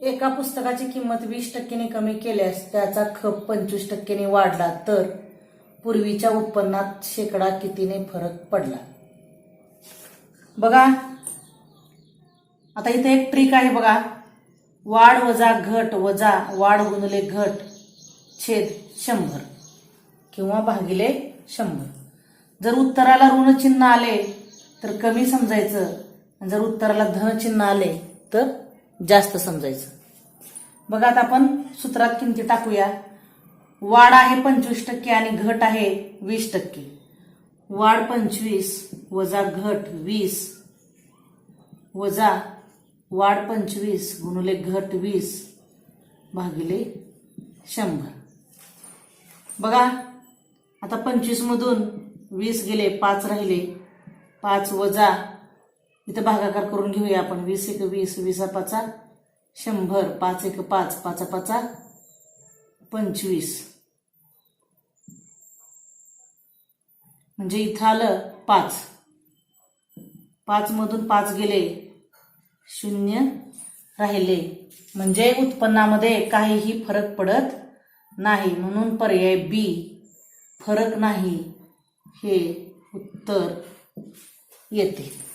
एका पुस्तकाची किंमत वीस टक्क्यांनी कमी केल्यास त्याचा खप पंचवीस टक्क्यांनी वाढला तर पूर्वीच्या उत्पन्नात शेकडा कितीने फरक पडला? बघा. आता इथे एक ट्रिक आहे बघा. वाढ वजा घट वजा वाढ गुणले घट छेद शंभर किंवा भागिले शंभर. जर उत्तराला ऋणचिन्ह आले तर कमी समजायचं. जर उत्तराला धनचिन्ह आले तर जास्त समजायचं. बघा आता आपण सूत्रात किमती टाकूया. वाढ आहे पंचवीस टक्के आणि घट आहे वीस टक्के. वाढ पंचवीस वजा घट वीस वजा वाढ पंचवीस गुणुले घट वीस भागिले शंभर. बघा आता पंचवीस मधून वीस गेले पाच राहिले. पाच वजा इथं भागाकार करून घेऊया आपण. वीस एक वीस वीसा पाचा. शंभर पाच एक पाच पाचा पाचा. पंचवीस. म्हणजे इथं आलं पाच. पाचमधून पाच गेले. शून्य राहिले. म्हणजे उत्पन्नामध्ये काहीही फरक पडत नाही. म्हणून पर्याय बी फरक नाही. हे उत्तर येते.